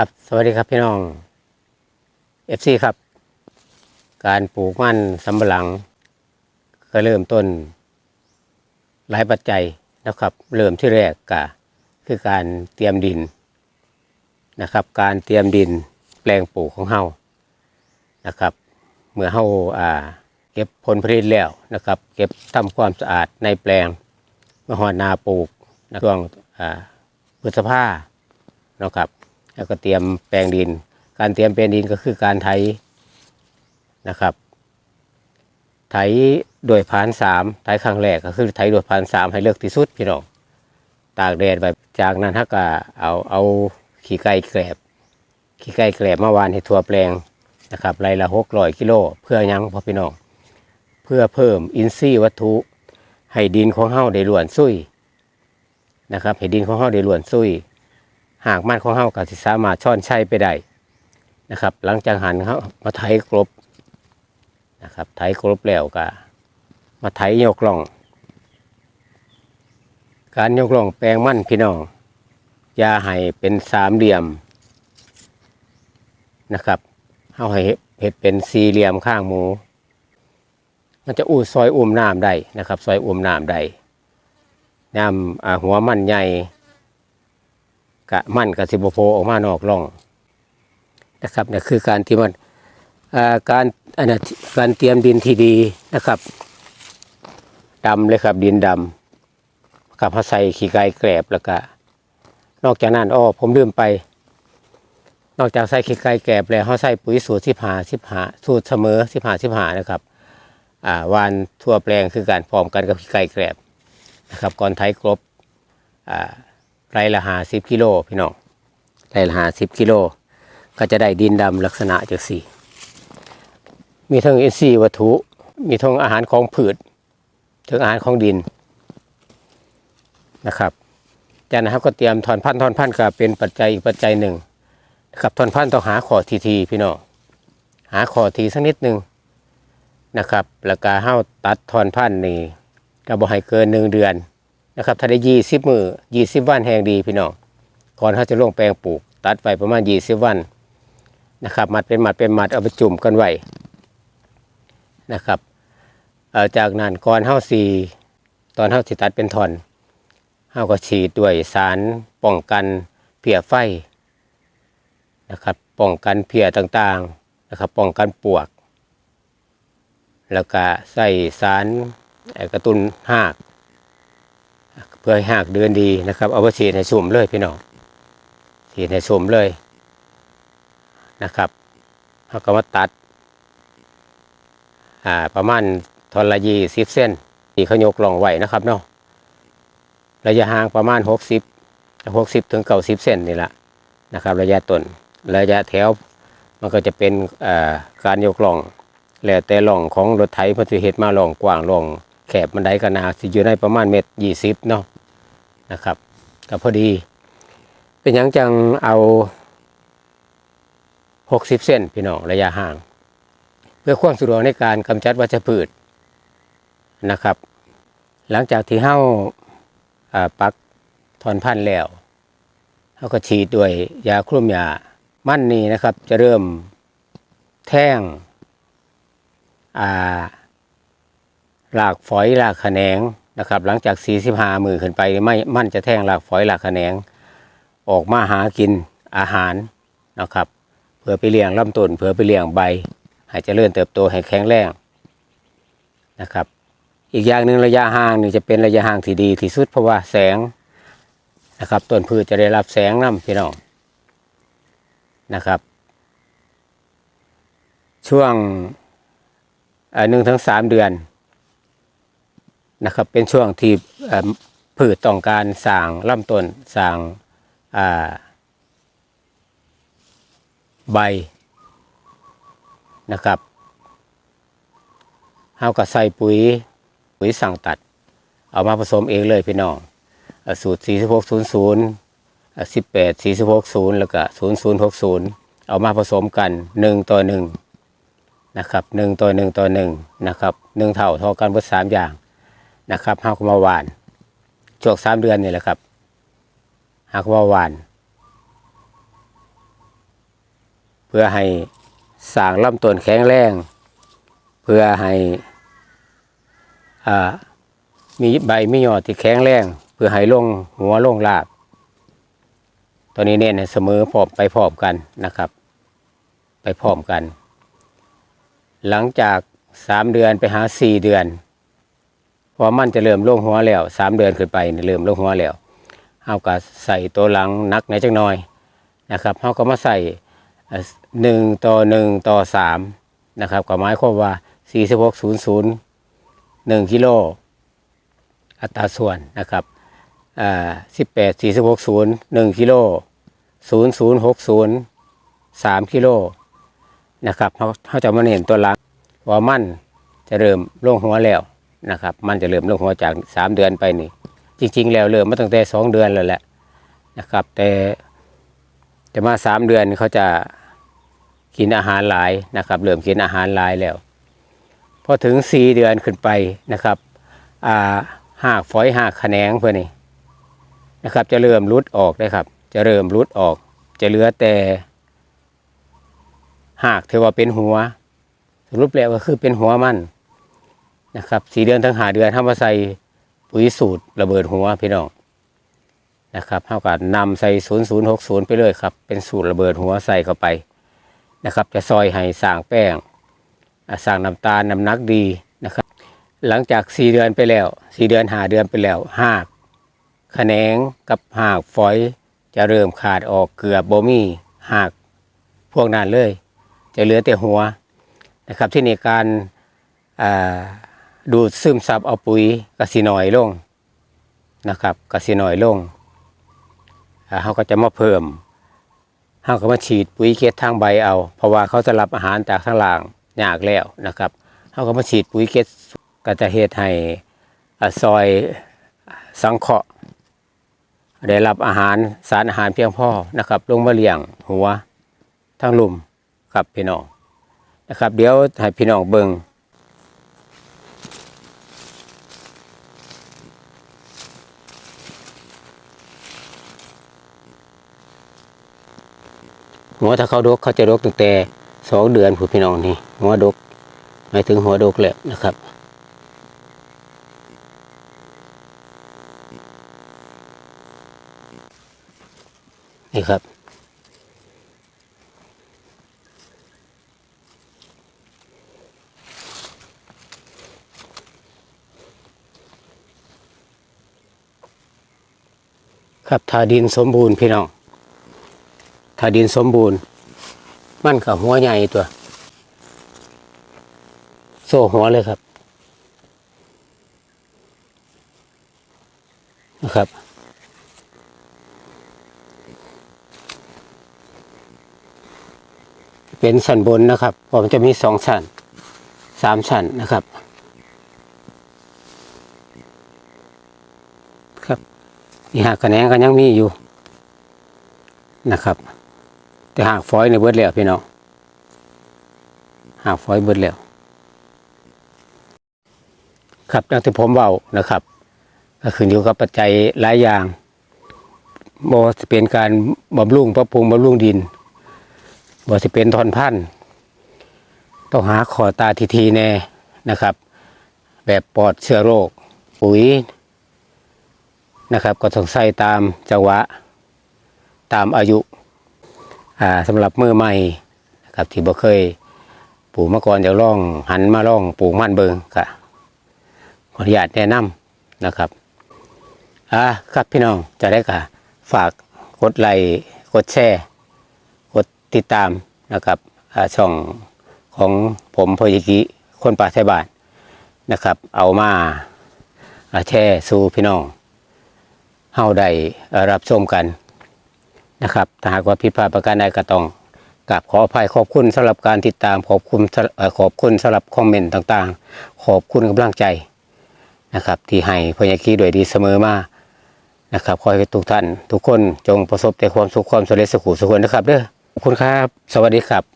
ครับสวัสดีครับพี่น้องเอฟซีครับ การปลูกมันสำปะหลัง ก็เริ่มต้น หลายปัจจัยนะครับ เริ่มที่แรกก็คือการเตรียมดินนะครับ การเตรียมดินแปลงปลูกของเฮานะครับ เมื่อเฮาอ่า เก็บผลผลิตแล้วนะครับ เก็บทำความสะอาดในแปลงเมื่อหอนาปลูกในช่วงอ่าพฤษภานะครับ แล้วก็เตรียมแปลงดิน การเตรียมแปลงดินก็คือการไถนะครับ ไถโดยผานสามไถครั้งแรกก็คือไถโดยผานสามให้เลือกที่สุดพี่น้องตากแดดไปจากนั้นถ้าก็เอาเอาขี้ไก่แกลบขี้ไก่แกลบเมาวานให้ทั่วแปลงนะครับไรละหกร้อยกิโลเพื่อยังพอพี่น้องเพื่อเพิ่มอินทรีย์วัตถุให้ดินของเฮาได้ล้วนซุยนะครับให้ดินของเฮาได้ล้วนซุย หากมันของเฮาก็สิสามารถช่อนใช้ไปได้นะครับ หลังจากหันเขามาไถกลบนะครับไถกลบแล้วก็มาไถยกล่อง การยกล่องแปลงมันพี่น้องอย่าให้เป็นสามเหลี่ยมนะครับเฮาให้เห็ดเป็นสี่เหลี่ยมข้างหมู มันจะอู้ซอยอุ้มน้ำได้นะครับ ซอยอุ้มน้ำได้น้ำหัวมันใหญ่ กะมันกะสิบโพออกมานอกร่องนะครับนี่คือการที่มันการอันนการเตรียมดินที่ดีนะครับดำเลยครับดินดำกับเขาใส่ขี้ไก่แกรบแล้วก็นอกจากนั้นอ้อผมลืมไป นอกจากใส่ขี้ไก่แกรบแล้วเขาใส่ปุ๋ยสูตรสิบหาสิบหาสูตรเสมอสิบหาสิบหานะครับอ่าวานทั่วแปลงคือการพร้อมกันกับขี้ไก่แกรบนะครับก่อนไถกรบอ่า ไรละหาสิบกิโลพี่น้องไรละหาสิบกิโล ก็จะได้ดินดำลักษณะจากสี่ มีทั้งอินทรีย์วัตถุ มีทั้งอาหารของพืชทั้งอาหารของดินนะครับจากนั้นครับก็เตรียมถอนพันธุ์ถอนพันธุ์ก็เป็นปัจจัยอีกปัจจัยหนึ่งนะครับถอนพันธุ์ต้องหาขอทีทีพี่น้องหาขอทีสักนิดหนึ่งนะครับ แล้วก็ห้าตัดถอนพันธุ์นี่ก็บ่ให้เกินหนึ่งเดือน นะครับถ้าได้ยี่สิบมือยี่สิบวันแห่งดีพี่น้องก่อนเขาจะลงแปลงปลูก ตัดไปประมาณยี่สิบวันนะครับมัดเป็นมัดเป็นมัดเอาไปจุ่มกันไว้นะครับจากนั้นก่อนเฮาสีตอนเฮาสิตัดเป็นท่อนเฮาก็ฉีดด้วยสารป้องกันเพียไฟนะครับป้องกันเพียต่างๆนะครับป้องกันปวก แล้วก็ใส่สารกระตุ้นหาก พื่อให้หากเดินดีนะครับ เอาไปฉีดให้สุ่มเลยพี่น้องฉีดให้สุ่มเลยนะครับเขาก็มาตัดอ่าประมาณทอนละยี่สิบเส้นที่เขายกล่องไว้นะครับเนาะระยะห่างประมาณหกสิบหกสิบถึงเก้าสิบเส้นนี่แหละนะครับ ระยะต้นระยะแถวมันก็จะเป็นอ่าการยกล่องแล้วแต่ล่องของรถไถเพันธิเหตุมาล่องกว้างล่องแคบมันไดก็นาสิอยู่ในประมาณเมตรยี่สิบเนาะ นะครับก็พอดี เป็นยังจังเอาหกสิบเส้นพี่น้องระยะห่าง เพื่อความสะดวกในการกำจัดวัชพืชนะครับ หลังจากที่เฮ้าอ่าปักถอนพันธุ์แล้วเขาก็ฉีดด้วยยาคลุมยามั่นนี้นะครับ จะเริ่มแท่งาหลากฝอยหลากแขนง นะครับ หลังจาก 45 มือขึ้นไปไม่มั่นจะแท่งหลากฝอยหลากแขนง ออกมาหากินอาหารนะครับเพื่อไปเลี้ยงลำต้นเพื่อไปเลี้ยงใบ ให้เจริญเติบโตให้แข็งแรงนะครับ อีกอย่างหนึ่งระยะห่างนี่จะเป็นระยะห่างที่ดีที่สุดเพราะว่าแสงนะครับต้นพืชจะได้รับแสงน้ำพี่น้องนะครับ ช่วงหนึ่งถึงสามเดือน นะครับ เป็นช่วงที่พืชต้องการสร้างลำต้นสร้างาใบนะครับเฮาก็ใส่ปุ๋ยปุ๋ยสั่งตัด เอามาผสมเองเลยพี่น้องเอ่อสูตร 4600เอ่อ18 4600 แล้วก็ 0060 เอามาผสมกัน 1 ต่อ 1 นะครับ 1 ต่อ 1 ต่อ 1 นะครับ 1 เท่าเท่ากันหมด3อย่าง นะครับหากมาหวานช่วงสามเดือนนี่แหละครับหากมาหวาน เพื่อให้สร้างลำต้นแข็งแรง เพื่อให้มีใบมียอดที่แข็งแรง เพื่อให้ลงหัวลงรากตัวนี้เน้นเสมอพร้อมไปพร้อมกันนะครับ ไปพร้อมกัน หลังจากสามเดือนไปหาสี่เดือน พอมันจะเริ่มลงหัวแล้วสามเดือนขึ้นไปนี่เริ่มลงหัวแล้วเฮาก็ใส่ตัวหลังนักในจักหน่อยนะครับเฮาก็มาใส่หนึ่งต่อหนึ่งต่อสามนะครับก็หมายความว่าสี่สิบหกศูนย์ศูนย์หนึ่งกิโลอัตราส่วนนะครับอ่าสิบแปดสี่สิบหกศูนย์หนึ่งกิโลศูนย์ศูนย์หกศูนย์สามกิโลนะครับเขาเขาจะมาเห็นตัวหลังว่ามันจะเริ่มลงหัวแล้ว นะครับ มันจะเริ่มลงหัวจากสามเดือนไปนี่ จริง ๆ แล้วเริ่มมาตั้งแต่สองเดือนแล้วแหละนะครับ แต่แต่มาสามเดือนเขาจะกินอาหารหลายนะครับเริ่มกินอาหารหลายแล้วพอถึงสี่เดือนขึ้นไปนะครับอ่าหากฝอยหากแขนงเพื่อนี่นะครับ จะเริ่มรุดออกได้ครับ จะเริ่มรุดออก จะเหลือแต่หากถือว่าเป็นหัว สรุปแล้วก็คือเป็นหัวมัน นะครับสี่เดือนทั้งหาเดือนทำมาใส่ปุ๋ยสูตรระเบิดหัวพี่น้องนะครับเท่ากับนำใส่ศูนย์ศูนย์หกศูนย์ไปเลยครับ เป็นสูตรระเบิดหัวใส่เข้าไปนะครับ จะซอยให้สร้างแป้งสร้างน้ำตาลน้ำหนักดีนะครับ หลังจากสี่เดือนไปแล้วสี่เดือนหาเดือนไปแล้วหากแขนงกับหากฝอยจะเริ่มขาดออกเกือบโบมี่หากพวกนั้นเลย จะเหลือแต่หัวนะครับที่ในการอ่า ดูดซึมซับเอาปุ๋ยกสิหน่อยลงนะครับกสิหน่อยลงเขาก็จะมาเพิ่มเขาก็มาฉีดปุ๋ยเกตทางใบเอา เพราะว่าเขาจะรับอาหารจากข้างล่างยากแล้วนะครับเขาก็มาฉีดปุ๋ยเกตก็จะเหตุให้ซอยสังเคราะห์ได้รับอาหารสารอาหารเพียงพอนะครับ ลงมาเลี้ยงหัวทั้งลุ่มครับพี่น้องนะครับ เดี๋ยวให้พี่น้องเบิง หัวถ้าเขาดกเขาจะดกตั้งแต่สองเดือนผู้พี่น้องนี่หัวดกหมายถึงหัวดกแหละนะครับนี่ครับครับถ้าดินสมบูรณ์พี่น้อง ถ้าดินสมบูรณ์ มันกับหัวใหญ่ตัว โซ่หัวเลยครับนะครับเป็นสันบนนะครับเพราะมันจะมีสองสันสามสันนะครับ ครับนี่หากคะแนนก็ยังมีอยู่นะครับ แต่หากฟอยในเบิดแล้วพี่น้องหากฟอยเบิดแล้วครับดังที่ผมเบานะครับ ก็ขึ้นอยู่กับปัจจัยหลายอย่างบอจะเป็นการบำรุงปรับปรุงบำรุงดินบอจะเป็นทอนพันธุ์ต้องหาขอตาทีทีแน่นะครับ แบบปลอดเชื้อโรคปุ๋ยนะครับ ก็ต้องใส่ตามจังหวะ ตามอายุ สำหรับมือใหม่ครับที่บ่เคยปลูกมาก่อนจะล่องหันมาล่องปลูกมันเบิงก็ขออนุญาตแนะนำนะครับอ่าครับพี่น้องจะได้ก็ฝากกดไลค์กดแชร์กดติดตามนะครับช่องของผมพยิกิคนป่าไทยบานนะครับ เอามาแชร์สู่พี่น้องเฮาได้รับชมกัน นะครับถ้าหากว่าผิดพลาดประการใดก็ต้องกราบขออภัยขอบคุณสำหรับการติดตามขอบคุณขอบคุณสำหรับคอมเมนต์ต่างๆ ขอบคุณกำลังใจนะครับ ที่ให้พยาคีด้วยดีเสมอมานะครับขอให้ทุกท่าน ทุกคนจงประสบแต่ความสุขความสำเร็จสุขสุขนะครับเด้อขอบคุณครับ สวัสดีครับ